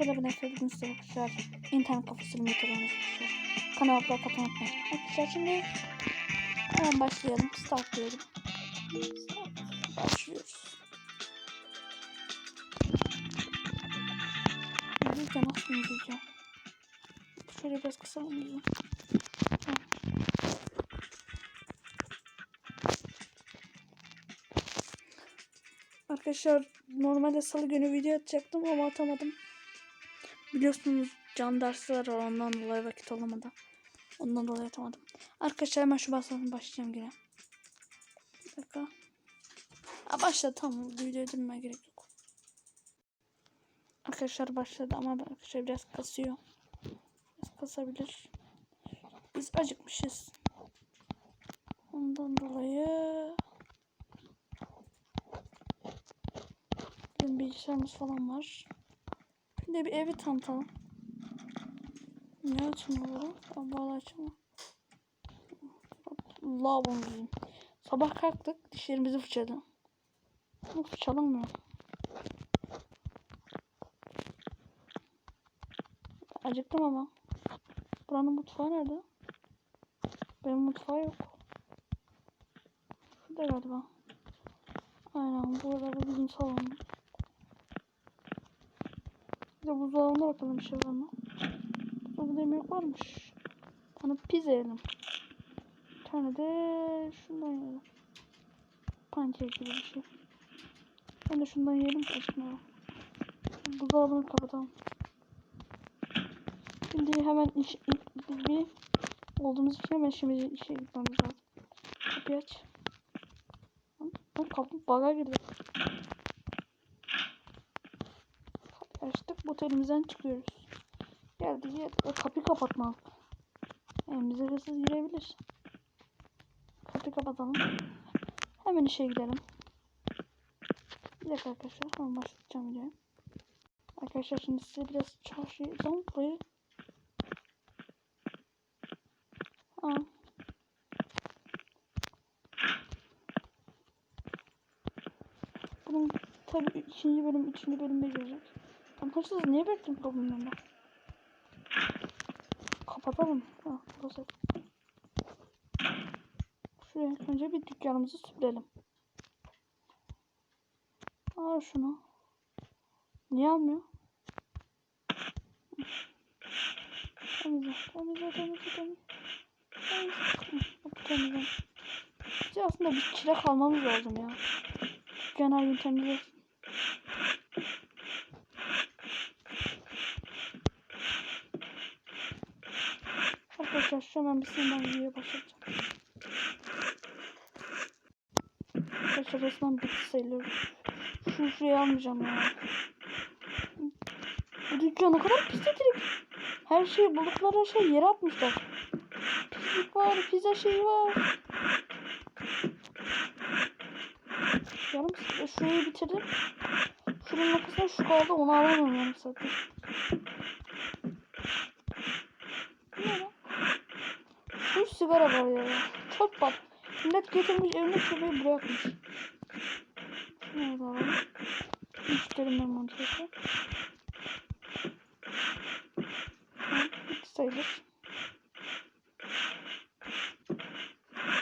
Nefret bugün size arkadaşlar internet kafasını yatırıyoruz arkadaşlar. Kanalıma katılmayı unutmayın. Arkadaşlar şimdi hemen başlayalım. Start diyorum. Start. Başlıyoruz. İngilizce nasıl İngilizce? Şöyle biraz kısalım. Tamam. Arkadaşlar normalde salı günü video atacaktım ama atamadım. Biliyorsunuz can dersler var ondan dolayı vakit olamadı. Ondan dolayı atamadım. Arkadaşlar hemen şu basmadan başlayacağım yine. Bir dakika. Ha başladı tamam videoyu durmaya gerek yok. Arkadaşlar başladı ama arkadaşlar biraz kasıyor. Biraz kasabilir. Biz acıkmışız. Ondan dolayı Bizim bilgisayarımız falan var. De bir evi tanıtalım. Ne açılmaları? Bağlı açılma. Lavabomuzun. Sabah kalktık. Dişlerimizi fırçaladım. Bu fırçalamıyor. Acıktım ama. Buranın mutfağı nerede? Benim mutfağı yok. Şurada galiba. Aynen burada bizim salon. Bir de buzdolabına bakalım bir şey var mı? Buzdolabında yemek varmış. Tane pizza yiyelim. Bir tane de şundan yiyelim. Pankek gibi bir şey. Ben de şundan yiyelim acıkmayalım. Buzdolabını kapatalım. Şimdi hemen iş, bir olduğumuz için hemen şimdi işe gitmemiz lazım. Kapıyı aç. Lan kapı baga girdi. Motelimizden çıkıyoruz. Geldi geldi. O kapıyı kapatmalı. Evimize hırsız girebilir. Kapıyı kapatalım. Hemen işe gidelim. Bir dakika arkadaşlar. Hemen başlayacağım videoyu. Arkadaşlar şimdi size biraz çarşıdan burayı Aa. Bunun tabi ikinci bölüm, üçüncü bölümde gelecek. Arkadaşlar niye bekliyorum önünde? Kapatalım. Ha, burası. Şuraya önce bir dükkanımızı süpürelim. Al şunu. Niye almıyor? Temizle, temizle, temizle, temizle. Temizle, temizle. Bize aslında bir kira kalmamız lazım ya. Her gün temizle. Arkadaşlar şu an bir sinirden videoya başlayacağım. Arkadaşlar resmen bitti sayılır. Şu şuraya almayacağım ya. Bu dükkan o kadar pis direkt. Her şeyi buldukları her şeyi yere atmışlar. Pislik var, pizza şeyi var. Yarım şurayı bitirdim. Şunun arkasında şu kaldı onu alamam yarım saatte. Bu ne lan? Sigara var ya. Çok bak. Millet getirmiş evine çöpeği bırakmış. Şunu da alalım. Müşterimden mantıklı. Bitti sayılır.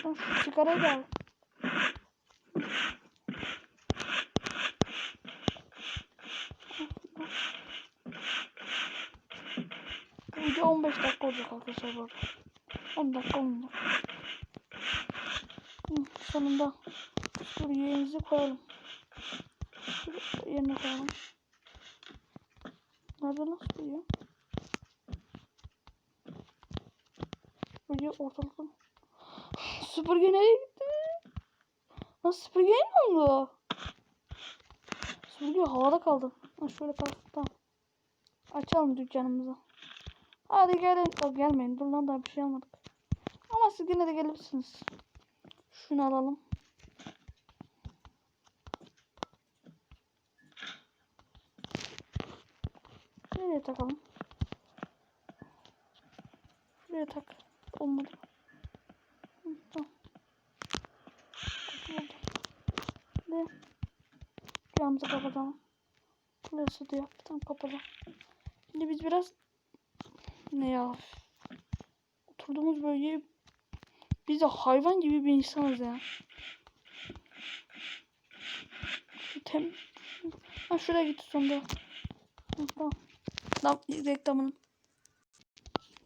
Al. Bu video 15 dakika olacak arkadaşlar bu. 10 dakika 10 dakika. Sonunda dur yerimizi koyalım. Şuraya yerine koyalım. Nerede nasıl koyuyor? Böyle ortalıkta. Süpürge nereye gitti? Lan süpürge ne oldu? Süpürge havada kaldı. Ha şöyle kalktı tamam. Açalım dükkanımızı. Hadi gelin. O gelmeyin. Dur lan daha bir şey almadık. Siz yine de gelirsiniz. Şunu alalım. Nereye takalım? Şuraya tak. Olmadı. Hı, tamam. Ne? Camımızı kapatalım. Burası da yaptı. Kapalı. Şimdi biz biraz ne ya oturduğumuz bölgeye biz de hayvan gibi bir insanız ya. Tem ha şuraya gitti sonunda. Tamam. Tamam reklamının.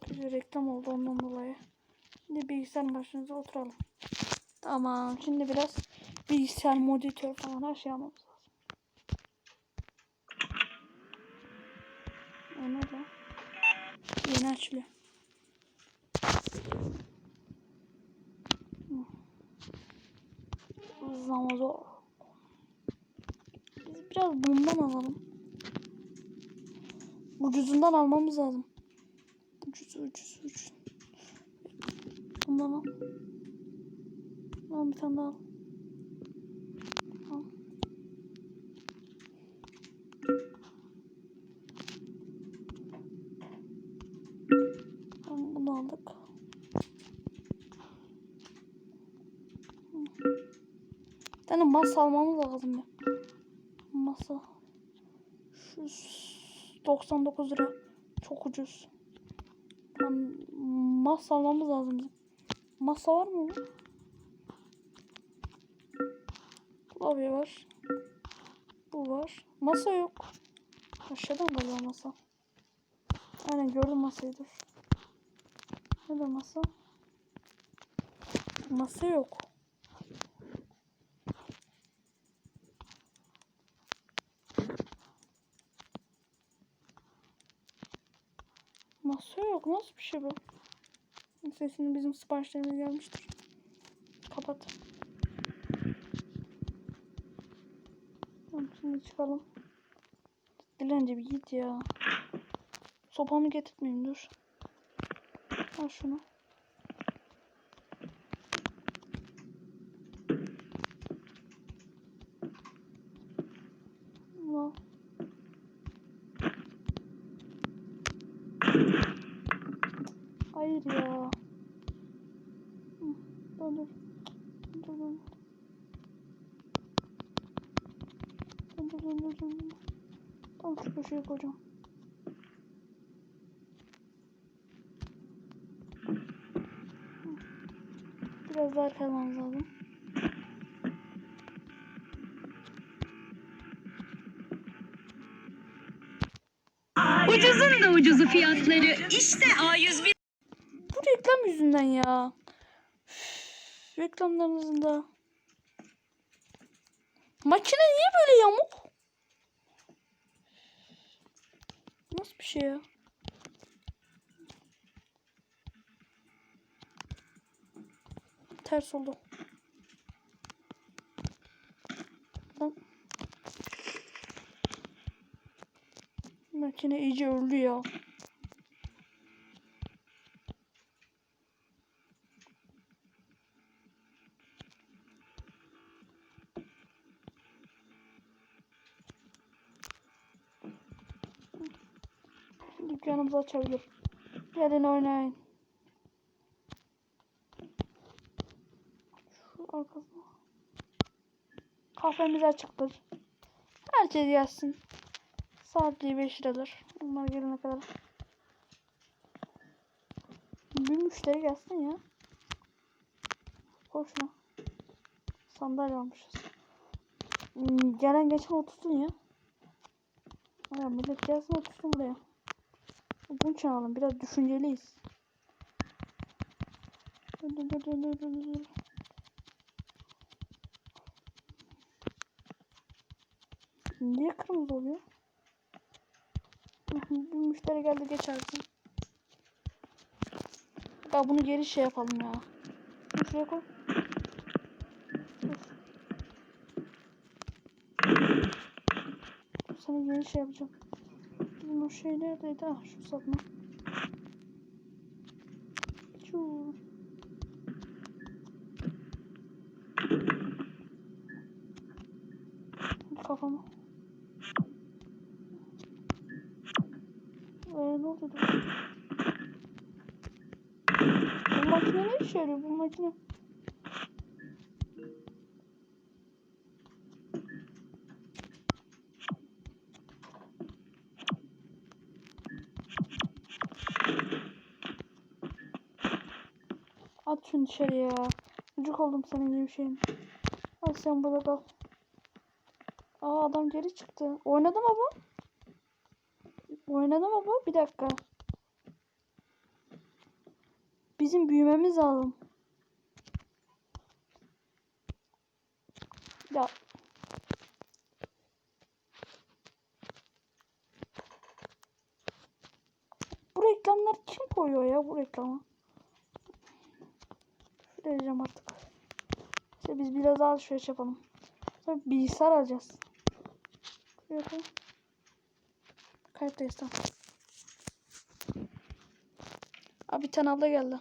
Bir reklam oldu ondan dolayı. Şimdi bilgisayar başınıza oturalım. Tamam. Şimdi biraz bilgisayar monitör falan her şey almamız lazım. O ne lan? Yeni açılıyor. Hı. Zamazor. Biz biraz bundan alalım. Ucuzundan almamız lazım. Ucuz ucuz ucuz. Bundan al. Al bir tane daha. Al. Tamam, bunu aldık. Hı. Bir tane masa almamız lazım ya. Masa. Şu s- 99 lira. Çok ucuz. Tamam, masa almamız lazım. Masa var mı? Klavye var. Bu var. Masa yok. Aşağıdan galiba masa. Aynen gördüm masayı dur. Nerede masa? Masa yok. Masa yok. Nasıl bir şey bu? Sesini bizim siparişlerimiz gelmiştir. Kapat. Şimdi çıkalım. Dilence bir git ya. Sopamı getirtmeyeyim dur. Al şunu. Al. Hayır ya. Hı, Dur dur. Dur dur. Dur dur dur dur dur. Tam şu köşeye koyacağım. Biraz daha kalmamız lazım. Ucuzun da ucuzu fiyatları. İşte A101. Yüzünden ya. Üf, reklamlarınızın da. Makine niye böyle yamuk? Nasıl bir şey ya? Ters oldu. Makine iyice öldü ya. Dükkanımızı açabilir. Gelin oynayın. Şu arkasına. Kafemiz açıktır. Herkes gelsin. Saatliği 5 liradır. Onlar gelene kadar. Bir müşteri gelsin ya. Koy şuna. Sandalye almışız. Hmm, Gelen geçen otursun ya. Ya millet gelsin otursun buraya. Bunu çalalım. Biraz düşünceliyiz. Niye kırmızı oluyor? Bir müşteri geldi geçersin. Ya bunu geri şey yapalım ya. Dur şuraya koy. Sana geri şey yapacağım. Bizim o şey neredeydi? Ah şu satma. Çuu. Kafama. Ee, ne oldu? Bu makine ne işe yarıyor? Bu makine. At şunu dışarıya. Çocuk oldum senin gibi şeyin. Hadi sen burada kal. Aa adam geri çıktı. Oynadı mı bu? Oynadı mı bu? Bir dakika. Bizim büyümemiz lazım. Ya. Bu reklamlar kim koyuyor ya bu reklamı? Vereceğim artık. İşte biz biraz alışveriş yapalım. Sonra bilgisayar alacağız. Koy. Kayıttayız tamam. Abi bir tane abla geldi.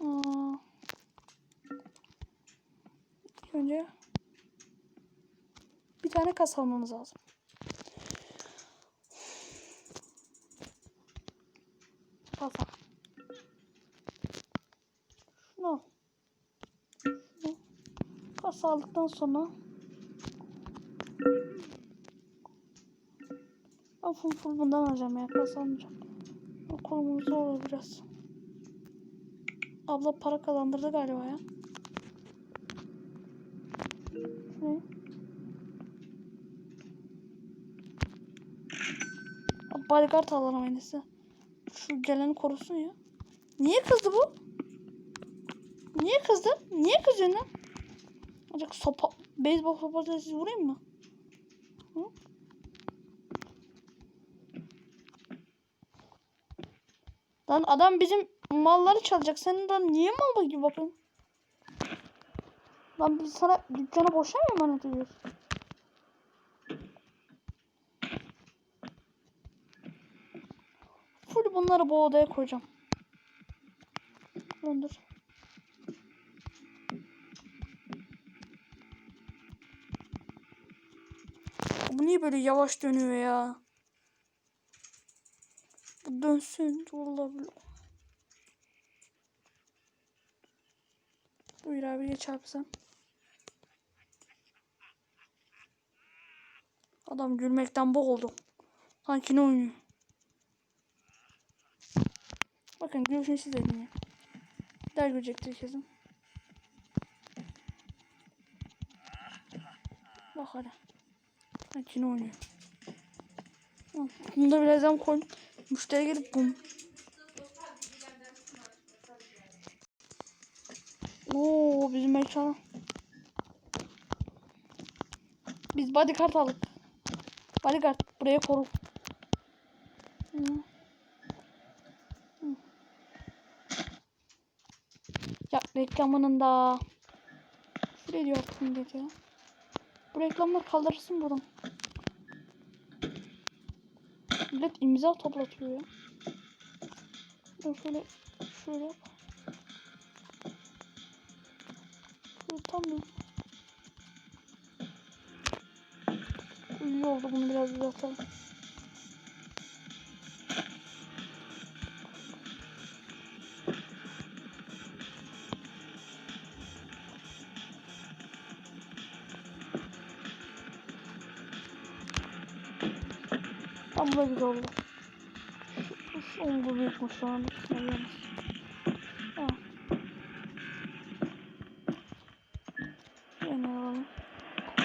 Aa. Önce bir tane kas almamız lazım. Kasa. Şunu al. Şunu. Kasa aldıktan sonra ben full full bundan alacağım ya. Kasa almayacağım. Okulumuz zor olur biraz. Abla para kazandırdı galiba ya. Ne? Bodyguard alalım en iyisi. Şu geleni korusun ya. Niye kızdı bu? Niye kızdı? Niye kızıyorsun lan? Acaba sopa, beyzbol sopasıyla siz vurayım mı? Hı? Lan adam bizim malları çalacak. Senin lan niye mal gibi bakın? Lan biz sana dükkanı boşa mı emanet ediyoruz? Full bunları bu odaya koyacağım. Döndür. Bu niye böyle yavaş dönüyor ya? Bu dönsün. Vallahi. Buyur abi geç abi sen. Adam gülmekten boğuldu. Sanki ne oynuyor? Bakın gülüşünü siz de dinleyin. Der görecektir kesin. Bak hadi. Ne oynuyor? Bunu da birazdan koy. Müşteri gelip bum. Oo bizim mekana. Biz bodyguard aldık. Bodyguard buraya koru. Ya reklamının da. Şuraya diyor millet ya. Bu reklamları kaldırırsın buradan. Millet imza toplatıyor ya. Ben şöyle şöyle yap. Şöyle tam ya. İyi oldu bunu biraz düzeltelim. Tam da güzel oldu. Şu omgu büyükmüş şu an. Yalnız. Yine.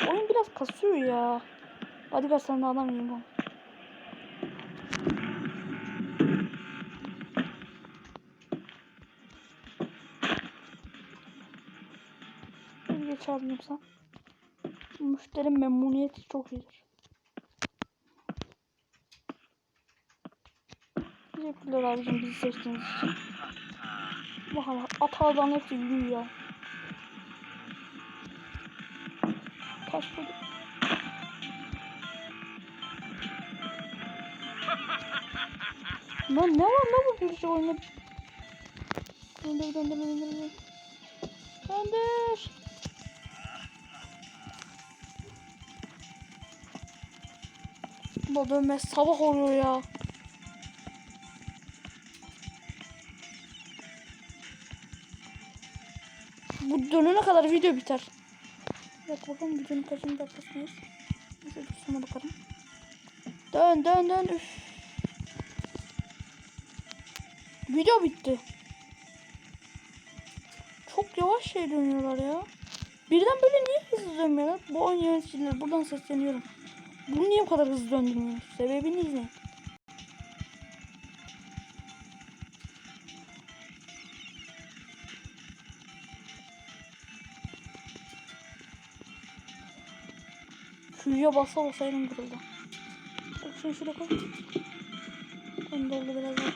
Oyun biraz kasıyor ya. Hadi gel sen de adam yiyeyim ben. Geç abim sen. Müşteri memnuniyeti çok iyidir. Teşekkürler abicim bizi seçtiğiniz için. Bakalım atalardan hepsi yürüyor ya. Taş böyle. Lan ne var ne bu bir şey oyunda? Döndür döndür döndür döndür. Döndür. Bu dönmez sabah oluyor ya. Bu dönene kadar video biter. Dakika bakalım videonun kaçıncı dakikasındayız. Neyse dur sonra bakarım. Dön dön dön üf. Video bitti. yavaş şey dönüyorlar ya. Birden böyle niye hızlı dönmüyorlar? Bu oyun yöneticileri buradan sesleniyorum. Bunu niye bu kadar hızlı döndürmüyorsunuz? Sebebini izleyin. Q'ya basa basa elim kırıldı. Bak şunu şuraya koy. Onu doldu biraz daha.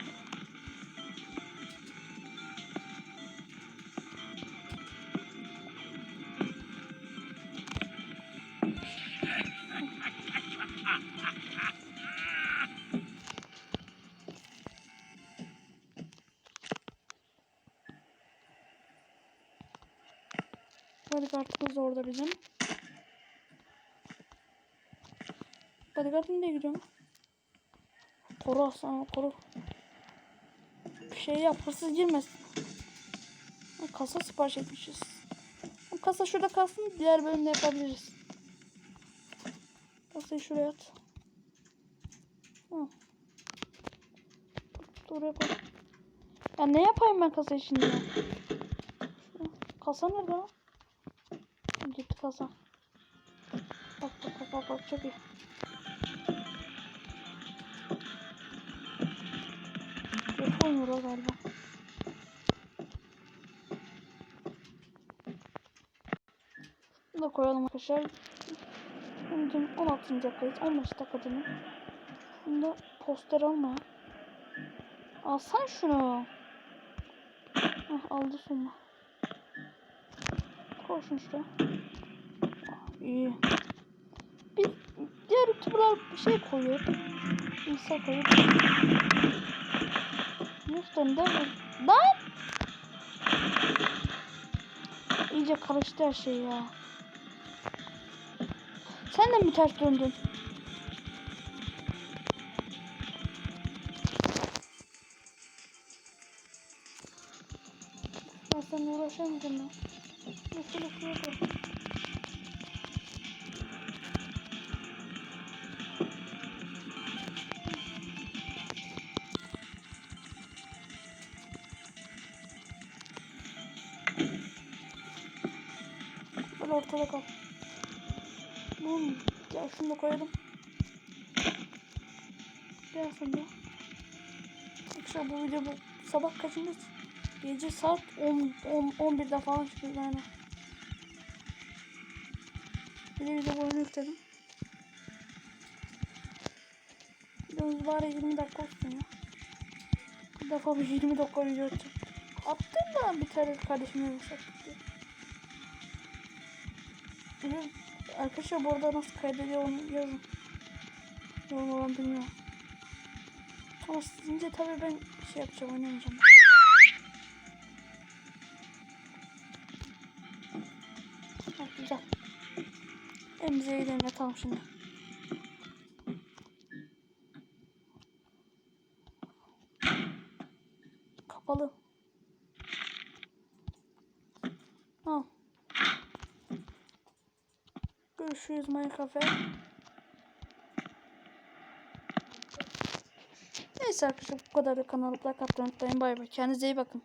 Bodyguard'ımız da orada bizim. Bodyguard'ım nereye gidiyorum? Koru aslanı koru. Bir şey yap hırsız girmesin. Kasa sipariş etmişiz. Kasa şurada kalsın diğer bölümde yapabiliriz. Kasayı şuraya at. Oraya koy. Ya ne yapayım ben kasayı şimdi ya? Kasa nerede lan? Gitti kasa. Bak bak bak bak çok iyi. Kötü oynuyorlar galiba. Bunu da koyalım arkadaşlar. Şimdi 16. dakikayız. 15 dakika değil mi? Poster alma. Alsan şunu. Heh, aldı sonunda. Koy şunu şuraya. Ah, İyi. Bir diğer youtuberlar bir şey koyuyor. İnsan koyuyor. Lütfen de Lan! İyice karıştı her şey ya. Sen de mi ters döndün? Ben seninle uğraşamayacağım ben. Nasıl yapıyordu? Hmm, gel şunu da koyalım. Gel sen de. Bu video bu sabah kaçında? Gece saat 10, 10 11'de falan çıkıyor yani. Bir de video boyunu yükledim. Videomuz bari 20 dakika olsun ya. Bir defa bir 20 dakika video atacağım. Attım da bir tane kardeşime mesaj attı. Arkadaşlar bu arada nasıl kaydediyor onu yazın. Yorum olan bilmiyorum. Ama sizince tabii ben şey yapacağım oynamayacağım. Ha, güzel. Elimize gidelim yatalım şimdi. Kapalı. Al. Görüşürüz My Cafe. Neyse arkadaşlar bu kadar da kanalı like atmayı unutmayın. Bay bay. Kendinize iyi bakın.